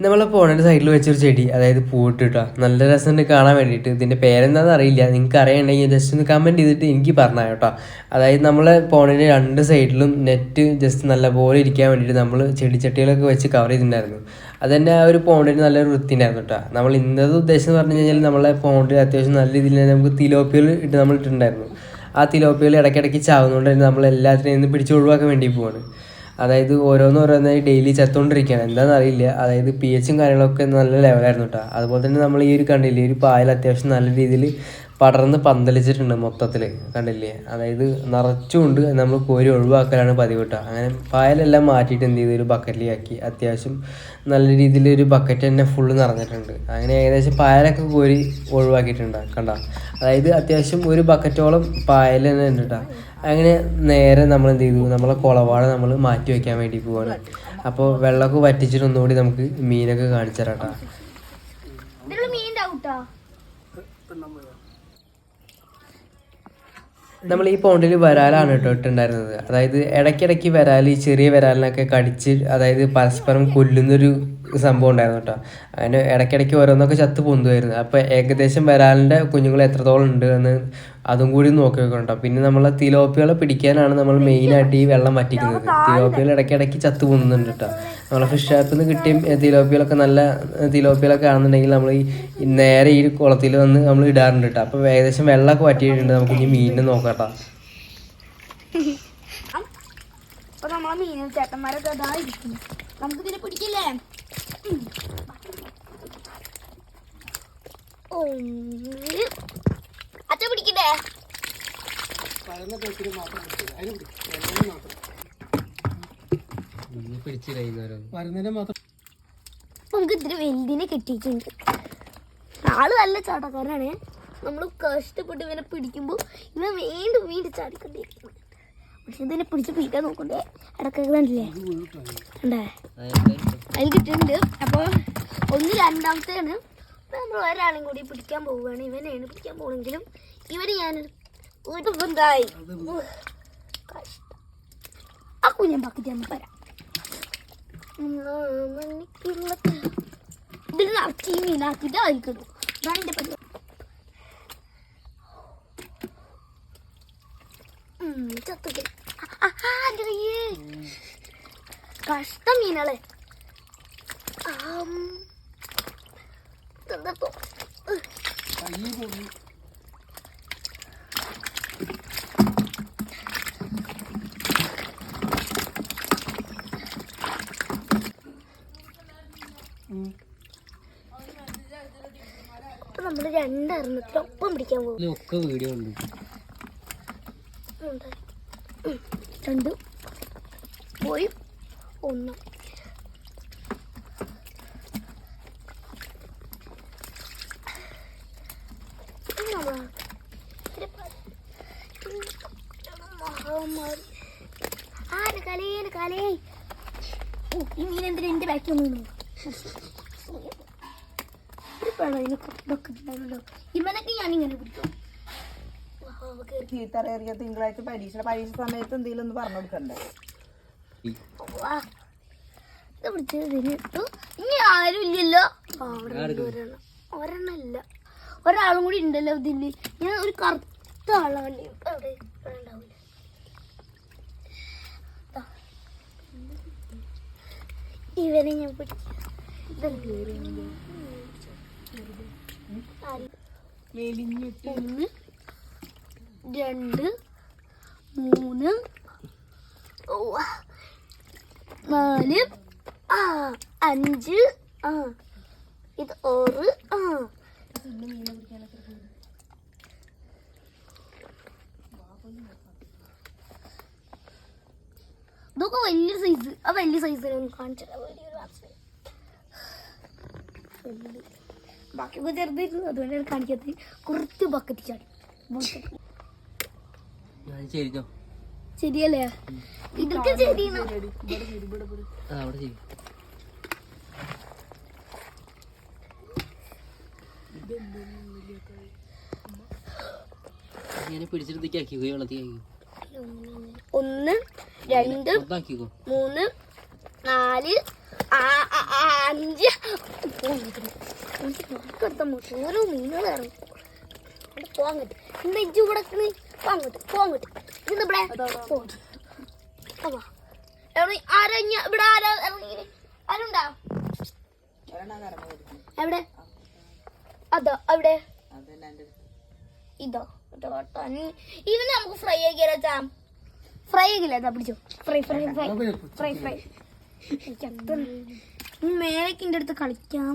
നമ്മളെ പോണേന്റെ സൈഡിൽ വെച്ചൊരു ചെടി അതായത് പൂവിട്ടിട്ടാ നല്ല രസമുണ്ട് കാണാൻ വേണ്ടിയിട്ട് ഇതിന്റെ പേരെന്താണെന്ന് അറിയില്ല. നിങ്ങൾക്ക് അറിയണമെങ്കിൽ ജസ്റ്റ് ഒന്ന് കമന്റ് ചെയ്തിട്ട് എനിക്ക് പറഞ്ഞാൽ കേട്ടോ. അതായത് നമ്മളെ പോണേന്റെ രണ്ട് സൈഡിലും നെറ്റ് ജസ്റ്റ് നല്ല നല്ലപോലെ ഇരിക്കാൻ വേണ്ടിയിട്ട് നമ്മൾ ചെടിച്ചട്ടികളൊക്കെ വെച്ച് കവർ ചെയ്തിട്ടുണ്ടായിരുന്നു. അത് തന്നെ ആ ഒരു പോണ്ടിന് നല്ലൊരു വൃത്തിയുണ്ടായിരുന്നു കേട്ടോ നമ്മൾ ഇന്നത്തെ ഉദ്ദേശം എന്ന് പറഞ്ഞു കഴിഞ്ഞാൽ നമ്മളെ പോണ്ടിൽ അത്യാവശ്യം നല്ല രീതിയിൽ തന്നെ നമുക്ക് തിലോപ്പികൾ ഇട്ട് നമ്മൾ ഇട്ടിട്ടുണ്ടായിരുന്നു. ആ തിലോപ്പികൾ ഇടയ്ക്കിടയ്ക്ക് ചാവുന്നതുകൊണ്ട് തന്നെ നമ്മൾ എല്ലാത്തിനെയും പിടിച്ച് ഒഴിവാക്കാൻ വേണ്ടി പോവാണ്. അതായത് ഓരോന്നോരോന്നായി ഡെയിലി ചത്തുകൊണ്ടിരിക്കുകയാണ്. എന്താണെന്ന് അറിയില്ല. അതായത് പി എച്ചും കാര്യങ്ങളൊക്കെ നല്ല ലെവലായിരുന്നു കേട്ടോ അതുപോലെ തന്നെ നമ്മൾ ഈ ഒരു കണ്ടില്ലേ ഒരു പായൽ അത്യാവശ്യം നല്ല രീതിയിൽ പടർന്ന് പന്തലിച്ചിട്ടുണ്ട് മൊത്തത്തിൽ കണ്ടില്ലേ? അതായത് നിറച്ചുകൊണ്ട് നമ്മൾ കോരി ഒഴിവാക്കലാണ് പതിവ് അങ്ങനെ പായലെല്ലാം മാറ്റിയിട്ട് എന്ത് ചെയ്തു? ഒരു ബക്കറ്റിലാക്കി. അത്യാവശ്യം നല്ല രീതിയിൽ ഒരു ബക്കറ്റ് തന്നെ ഫുള്ള് നിറഞ്ഞിട്ടുണ്ട്. അങ്ങനെ ഏകദേശം പായലൊക്കെ കോരി ഒഴിവാക്കിയിട്ടുണ്ട്. കണ്ട? അതായത് അത്യാവശ്യം ഒരു ബക്കറ്റോളം പായൽ തന്നെ ഉണ്ട് കേട്ടോ അങ്ങനെ നേരെ നമ്മൾ എന്ത് ചെയ്തു? നമ്മളെ കുളവാട നമ്മൾ മാറ്റി വയ്ക്കാൻ വേണ്ടി പോവാണ്. അപ്പോൾ വെള്ളമൊക്കെ വറ്റിച്ചിട്ട് ഒന്നുകൂടി നമുക്ക് മീനൊക്കെ കാണിച്ചു തരാം കേട്ടോ മീൻ നമ്മൾ ഈ പോണ്ടിൽ വരാലാണ് കേട്ടോ ഇട്ടുണ്ടായിരുന്നത്. അതായത് ഇടയ്ക്കിടയ്ക്ക് വരാൽ ഈ ചെറിയ വരാലിനൊക്കെ കടിച്ച് അതായത് പരസ്പരം കൊല്ലുന്നൊരു സംഭവം ഉണ്ടായിരുന്നു കേട്ടോ. അങ്ങനെ ഇടയ്ക്കിടയ്ക്ക് ഓരോന്നൊക്കെ ചത്ത് പൊന്തുമായിരുന്നു അപ്പോൾ ഏകദേശം വരാലിന്റെ കുഞ്ഞുങ്ങൾ എത്രത്തോളം ഉണ്ട് എന്ന് അതും കൂടി നോക്കി വെക്കണം പിന്നെ നമ്മൾ തിലോപ്പികളെ പിടിക്കാനാണ് നമ്മൾ മെയിനായിട്ട് ഈ വെള്ളം വറ്റിക്കുന്നത് തിലോപ്പികൾ ഇടയ്ക്കിടയ്ക്ക് ചത്ത് പൊന്നുന്നുണ്ട് കേട്ടോ. നമ്മളെ ഫിഷ് ഷാപ്പിൽ നിന്ന് കിട്ടിയ തിലോപ്പികളൊക്കെ നല്ല തിലോപ്പികളൊക്കെ ആണെന്നുണ്ടെങ്കിൽ നമ്മൾ ഈ നേരെ ഈ കുളത്തിൽ വന്ന് നമ്മൾ ഇടാറുണ്ട് കേട്ടോ. അപ്പോൾ ഏകദേശം വെള്ളമൊക്കെ വറ്റിയിട്ടുണ്ട്. നമുക്ക് ഇനി മീനിനെ നോക്കാം കേട്ടോ. അപ്പൊ നമ്മളെ മീനും ചേട്ടന്മാരൊക്കെ ഇതായിരിക്കും നമുക്ക് ഇതിനെ പിടിക്കില്ലേ. ഒന്ന് അച്ഛ പിടിക്കണ്ടേ നമുക്ക് ഇതിന് വലുതിനെ കിട്ടിയിട്ടുണ്ട്. ആൾ നല്ല ചാട്ടക്കാരനാണ്. നമ്മൾ കഷ്ടപ്പെട്ട് ഇവനെ പിടിക്കുമ്പോൾ ഇവൻ വീണ്ടും വീണ്ടും ചാടിക്കൊണ്ടിരിക്കുന്നു. പക്ഷെ ഇതിനെ പിടിച്ച് പിടിക്കാൻ നോക്കണ്ടേ? ഇടക്കൊക്കെ കണ്ടില്ലേ? കണ്ടേ? അതിൽ കിട്ടുന്നുണ്ട് അപ്പോൾ ഒന്ന് രണ്ടാമത്തെയാണ് അപ്പോൾ നമ്മൾ ഒരാളും കൂടി പിടിക്കാൻ പോവുകയാണ് ഇവനെയാണ് പിടിക്കാൻ പോകണമെങ്കിലും ഇവന് ഞാൻ ഒരു ബന്ധായി കഷ്ടം ആ കുഞ്ഞൻ പക്കത്തി ഒന്ന് വരാം ഇതിൽ നിറച്ച് ഈ മീനാക്കിയിട്ട് അയക്കുന്നു ഇതാണ് എന്റെ പരിപാടി കയ്യ്. കഷ്ടം മീനുകളെ ആം. ഇതെന്താ 또. 아, അപ്പൊ നമ്മൾ രണ്ടെണ്ണത്തിലൊപ്പം പിടിക്കാൻ പോകും ഒക്കെ വീഡിയോ ഉണ്ട് ഉണ്ട്. പോയി ഒന്ന് ഇനി നമ്മൾ ഒരു പ- ആര് കലേന് കലേ ഓ, ഈ മീൻ എന്തിനാ എന്റെ ബാക്കി ഒരു ഉണ്ടാവുമല്ലോ. ഇവനൊക്കെ ഞാനിങ്ങനെ പിടിക്കും. ചീത്തറേറിയ തിങ്കളാഴ്ച പരീക്ഷ പരീക്ഷ സമയത്ത് എന്തെങ്കിലും ഒന്ന് പറഞ്ഞു കൊടുക്കണ്ടേ? വാ. ഇത് ഇട്ടു. ഇനി ആരും ഇല്ലല്ലോ. ഒരെണ്ണം ഒരാളും കൂടി ഉണ്ടല്ലോ ഇതിൽ. ഞാൻ ഒരു കറുത്ത ആളാണ് ഉണ്ടാവില്ല. ഇവനെ ഞാൻ ഒന്ന് രണ്ട് മൂന്ന് നാല് അഞ്ച് ആ ഇത് ഓറ് ആ ഇതൊക്കെ വലിയ സൈസ് ആ വലിയ സൈസ് ഒന്ന് കാണിച്ചു തരാം. വലിയൊരു. വലുത്. ബാക്കിയൊക്കെ ചെറുതായിരുന്നു അതുകൊണ്ടാണ് കാണിക്കാത്തത് കുറച്ച് ബക്കറ്റ് ചാടി. ശരിയല്ലേ? ഇതൊക്കെ ഈ ഒന്ന് രണ്ട് മൂന്ന് നാല് അഞ്ച്. മുട്ടി ഓരോ മീനുകൾ ഇറങ്ങും. അവിടെ പോകാൻ പറ്റും ഇന്ന് ഇജ്ജു ഇവിടെ. പോകാൻ പറ്റും പോകാൻ പറ്റും ഇന്ന് ഇവിടെ? എവിടെ? ആരാ ഇവിടെ ആരാ ഇറങ്ങി ആരുണ്ടാ? ഒരെണ്ണം കറങ്ങി എവിടെ? അതോ അവിടെ? ഇതോ ഇതോ കേട്ടോ. നീ- ഇവനെ നമുക്ക് ഫ്രൈ ആക്കിയാലോ ഫ്രൈ ആക്കില്ല? പിടിച്ചോ. Fry fry fry fry fry മേലേക്ക് എന്റെ അടുത്ത് കളിക്കാൻ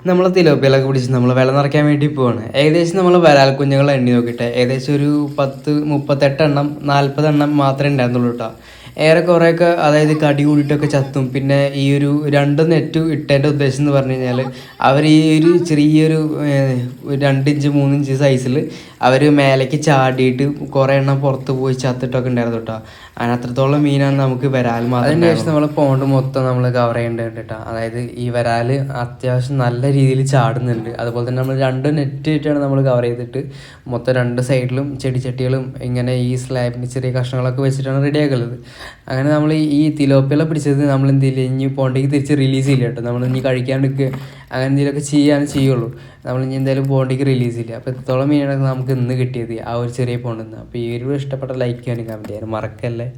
നമ്മൾ തിലോപ്പിയിലൊക്കെ പിടിച്ച് നമ്മൾ വില നിറയ്ക്കാൻ വേണ്ടി പോവാണ്. ഏകദേശം നമ്മൾ വരാൽ കുഞ്ഞുങ്ങളെ എണ്ണി നോക്കിയിട്ട് ഏകദേശം ഒരു പത്ത് മുപ്പത്തെട്ടെണ്ണം എണ്ണം നാൽപ്പത് എണ്ണം മാത്രമേ ഉണ്ടായിരുന്നുള്ളൂ കേട്ടോ ഏറെ കുറേയൊക്കെ അതായത് കടി കൂടിയിട്ടൊക്കെ ചത്തും. പിന്നെ ഈ ഒരു രണ്ട് നെറ്റ് ഇട്ടതിന്റെ ഉദ്ദേശം എന്ന് പറഞ്ഞു കഴിഞ്ഞാൽ അവർ ഈ ഒരു ചെറിയൊരു രണ്ടിഞ്ച് ഇഞ്ച് ഇഞ്ച് സൈസിൽ അവർ മേലേക്ക് ചാടിയിട്ട് കുറേ എണ്ണം പുറത്ത് പോയി ചത്തിട്ടൊക്കെ ഉണ്ടായിരുന്നു കേട്ടോ അങ്ങനെ അത്രത്തോളം മീനാണ് നമുക്ക് വരാൽ മാത്രം അതിന് ശേഷം നമ്മൾ പോണ്ട് മൊത്തം നമ്മൾ കവർ ചെയ്യേണ്ടതുണ്ട് കേട്ടോ അതായത് ഈ വരാൽ അത്യാവശ്യം നല്ല രീതിയിൽ ചാടുന്നുണ്ട്. അതുപോലെ തന്നെ നമ്മൾ രണ്ട് നെറ്റ് ഇട്ടാണ് നമ്മൾ കവർ ചെയ്തിട്ട് മൊത്തം രണ്ട് സൈഡിലും ചെടിച്ചട്ടികളും ഇങ്ങനെ ഈ സ്ലാബിന് ചെറിയ കഷ്ണങ്ങളൊക്കെ വെച്ചിട്ടാണ് റെഡിയാക്കുന്നത് അങ്ങനെ നമ്മൾ ഈ തിലോപ്പിയെല്ലാം പിടിച്ചത് നമ്മൾ എന്തെങ്കിലും ഇനി പോണ്ടേക്ക് തിരിച്ച് റിലീസ് ചെയ്യില്ല കേട്ടോ നമ്മൾ ഇനി കഴിക്കാണ്ടിരിക്കുക അങ്ങനെ എന്തെങ്കിലുമൊക്കെ ചെയ്യാൻ ചെയ്യുള്ളൂ. നമ്മൾ ഇനി എന്തായാലും പോണ്ടേക്ക് റിലീസ് ഇല്ല. അപ്പോൾ എത്രത്തോളം മീനാണ് നമുക്ക് ഇന്ന് കിട്ടിയത് ആ ഒരു ചെറിയ പോണ്ടിൽ നിന്ന് അപ്പോൾ ഈ ഒരു ഇഷ്ടപ്പെട്ട ലൈക്ക് ചെയ്യാനും കമന്റ് ചെയ്യാനും മറക്കല്ലേ?